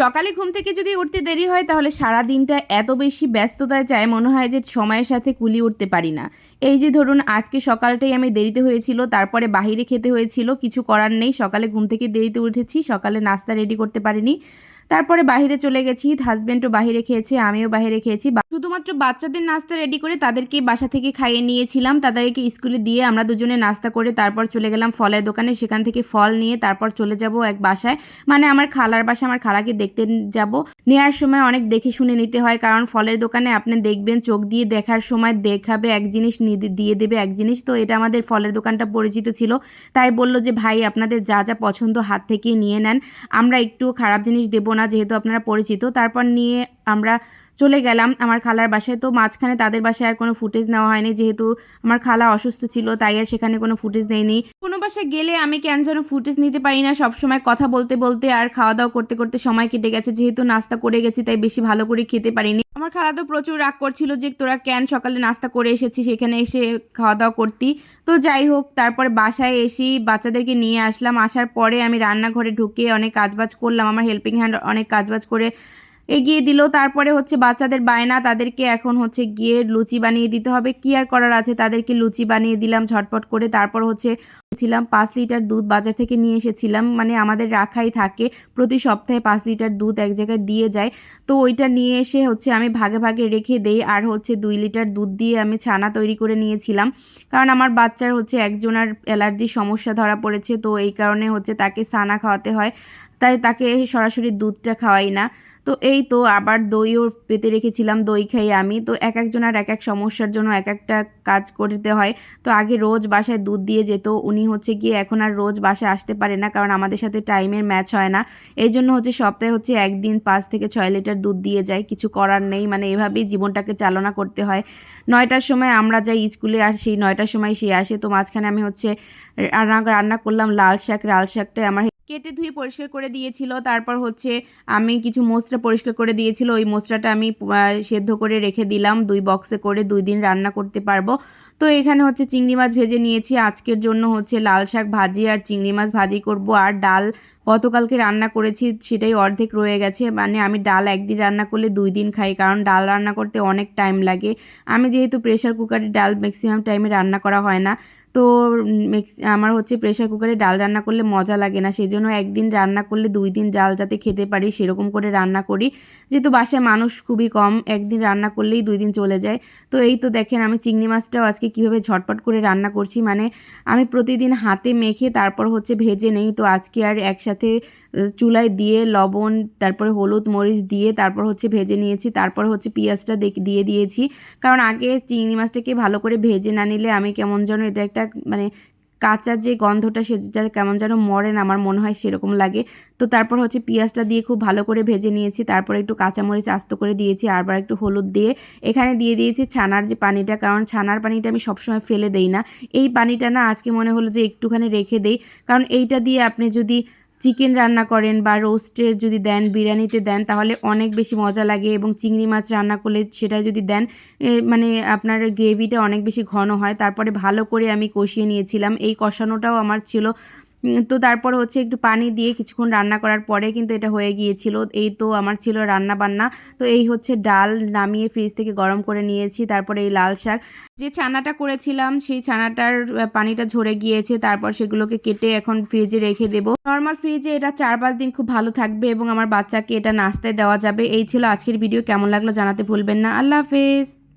সকালে ঘুম থেকে যদি উঠতে দেরি হয়, তাহলে সারা দিনটা এত বেশি ব্যস্ততায় যায়, মনে হয় যে সময়ের সাথে কুলি উঠতে পারি না। এই যে ধরুন, আজকে সকালটাই আমি দেরিতে হয়েছিল, তারপরে বাহিরে খেতে হয়েছিল, কিছু করার নেই, সকালে ঘুম থেকে দেরিতে উঠেছি, সকালে নাস্তা রেডি করতে পারিনি। তারপরে বাইরে চলে গেছি হাজব্যান্ডও বাইরে খেয়েছে, আমিও বাইরে খেয়েছি। শুধুমাত্র বাচ্চাদের নাস্তা রেডি করে তাদেরকে বাসা থেকে খাইয়ে নিয়েছিলাম, তাদেরকে স্কুলে দিয়ে আমরা দুজনে নাস্তা করে তারপর চলে গেলাম ফলের দোকানে, সেখান থেকে ফল নিয়ে তারপর চলে যাব এক বাসায়। মানে আমার খালার বাসা, আমার খালাকে দেখতে যাব। নেওয়ার সময় অনেক দেখে শুনে নিতে হয়, কারণ ফলের দোকানে আপনি দেখবেন চোখ দিয়ে দেখার সময় দেখাবে, এক জিনিস দিয়ে দেবে এক জিনিস। তো এটা আমাদের ফলের দোকানটা পরিচিত ছিল। তাই বলল যে, ভাই, আপনাদের যা যা পছন্দ হাত থেকে নিয়ে নেন। আমরা একটু খারাপ জিনিস দেবো না, যেহেতু আপনারা পরিচিত। তারপর নিয়ে আমরা চলে গেলাম আমার খালার বাসায়। তো মাঝখানে তাদের বাসায় আর কোনো ফুটেজ নেওয়া হয়নি, যেহেতু আমার খালা অসুস্থ ছিল, তাই আর সেখানে কোনো ফুটেজ নেয়নি কোনো বাসায় গেলে আমি কেন যেন ফুটেজ নিতে পারি না, সবসময় কথা বলতে বলতে আর খাওয়া দাওয়া করতে করতে সময় কেটে গেছে। যেহেতু নাস্তা করে গেছি, তাই বেশি ভালো করে খেতে পারিনি। আমার খালা তো প্রচুর রাগ করছিল যে তোরা কেন সকালে নাস্তা করে এসেছি সেখানে এসে খাওয়া দাওয়া করতি। তো যাই হোক, তারপরে বাসায় এসেই বাচ্চাদেরকে নিয়ে আসলাম। আসার পরে আমি রান্নাঘরে ঢুকে অনেক কাজবাজ করলাম। আমার হেল্পিং হ্যান্ড অনেক কাজবাজ করে এগিয়ে দিল। তারপরে হচ্ছে বাচ্চাদের বায়না, তাদেরকে এখন হচ্ছে গিয়ে লুচি বানিয়ে দিতে হবে। কি আর করার আছে? তাদেরকে লুচি বানিয়ে দিলাম ঝটপট করে। তারপর হচ্ছে ছিলাম পাঁচ লিটার দুধ বাজার থেকে নিয়ে এসেছিলাম। মানে আমাদের রাখাই থাকে। প্রতি সপ্তাহে পাঁচ লিটার দুধ এক জায়গায় দিয়ে যায়। তো ওইটা নিয়ে এসে হচ্ছে আমি ভাগে ভাগে রেখে দেই। আর হচ্ছে দুই লিটার দুধ দিয়ে আমি ছানা তৈরি করে নিয়েছিলাম। কারণ আমার বাচ্চার হচ্ছে একজনের অ্যালার্জির সমস্যা ধরা পড়েছে। তো এই কারণে হচ্ছে তাকে ছানা খাওয়াতে হয়। তাই তাকে সরাসরি দুধটা খাওয়াই না। তো এই তো আবার দইও পেতে রেখেছিলাম, দই খাই আমি। তো এক একজনের এক এক সমস্যার জন্য এক একটা কাজ করতে হয়। তো আগে রোজ বাসায় দুধ দিয়ে যেত, উনি হচ্ছে গিয়ে এখন আর রোজ বাসায় আসতে পারে না, কারণ আমাদের সাথে টাইমের ম্যাচ হয় না। এই জন্য হচ্ছে সপ্তাহে হচ্ছে একদিন পাঁচ থেকে ছয় লিটার দুধ দিয়ে যায়, কিছু করার নেই। মানে এভাবেই জীবনটাকে চালনা করতে হয়। নয়টার সময় আমরা যাই স্কুলে আর সেই নয়টার সময় সে আসে। তো মাঝখানে আমি হচ্ছে রান্না রান্না করলাম লাল শাক, লাল শাকটা আমার কেটে ধুয়ে পরিষ্কার করে দিয়েছিল। তারপর হচ্ছে আমি কিছু মোচড়া পরিষ্কার করে দিয়েছিল। ওই মোচড়াটা আমি সেদ্ধ করে রেখে দিলাম। দুই বক্সে করে দুই দিন রান্না করতে পারব। তো এখানে হচ্ছে চিংড়ি মাছ ভেজে নিয়েছি। আজকের জন্য হচ্ছে লাল শাক ভাজি আর চিংড়ি মাছ ভাজি করব। আর ডাল গতকালকে রান্না করেছি, সেটাই অর্ধেক রয়ে গেছে। মানে আমি ডাল একদিন রান্না করলে দুই দিন খাই, কারণ ডাল রান্না করতে অনেক টাইম লাগে। আমি যেহেতু প্রেশার কুকারে ডাল ম্যাক্সিমাম টাইমে রান্না করা হয় না। তো আমার হচ্ছে প্রেশার কুকারে ডাল রান্না করলে মজা লাগে না। সেই জন্য একদিন রান্না করলে দুই দিন ডাল যাতে খেতে পারি, সেরকম করে রান্না করি। যেহেতু বাসায় মানুষ খুবই কম, একদিন রান্না করলেই দুই দিন চলে যায়। তো এই তো দেখেন আমি চিংড়ি মাছটাও আজকে কীভাবে ঝটপট করে রান্না করছি। মানে আমি প্রতিদিন হাতে মেখে তারপর হচ্ছে ভেজে নেই। তো আজকে আর একসাথে চুলায় দিয়ে লবণ, তারপরে হলুদ মরিচ দিয়ে তারপর হচ্ছে ভেজে নিয়েছি। তারপর হচ্ছে পেঁয়াজটা দিয়ে দিয়েছি। কারণ আগে চিংড়ি মাছটাকে ভালো করে ভেজে না নিলে আমি কেমন যেন এটা একটা মানে কাঁচা যে গন্ধটা সেটা কেমন যেন মরেন আমার মনে হয় সেরকম লাগে। তো তারপর হচ্ছে পেঁয়াজটা দিয়ে খুব ভালো করে ভেজে নিয়েছি। তারপর একটু কাঁচামরিচ আস্ত করে দিয়েছি, আরবার একটু হলুদ দিয়ে। এখানে দিয়ে দিয়েছি ছানার যে পানিটা, কারণ ছানার পানিটা আমি সবসময় ফেলে দেই না। এই পানিটা না আজকে মনে হলো যে একটুখানি রেখে দেই। কারণ এইটা দিয়ে আপনি যদি চিকেন রান্না করেন বা রোস্টের যদি দেন, বিরিয়ানিতে দেন, তাহলে অনেক বেশি মজা লাগে এবং চিংড়ি মাছ রান্না করলে সেটা যদি দেন মানে আপনার গ্রেভিটা অনেক বেশি ঘন হয়। তারপরে ভালো করে আমি কষিয়ে নিয়েছিলাম। এই কষানোটাও আমার ছিল তো তারপর হচ্ছে একটু পানি দিয়ে কিছুক্ষণ রান্না করার পরে কিন্তু এটা হয়ে গিয়েছিল। এই তো আমার ছিল রান্না বান্না তো এই হচ্ছে ডাল নামিয়ে ফ্রিজ থেকে গরম করে নিয়েছি, তারপরে এই লাল শাক। যে ছানাটা করেছিলাম, সেই ছানাটার পানিটা ঝরে গিয়েছে, তারপর সেগুলোকে কেটে এখন ফ্রিজে রেখে দেব। নর্মাল ফ্রিজে এটা চার পাঁচ দিন খুব ভালো থাকবে এবং আমার বাচ্চাকে এটা নাস্তায় দেওয়া যাবে। এই ছিল আজকের ভিডিও কেমন লাগল জানাতে ভুলবেন না। আল্লাহ হাফেজ।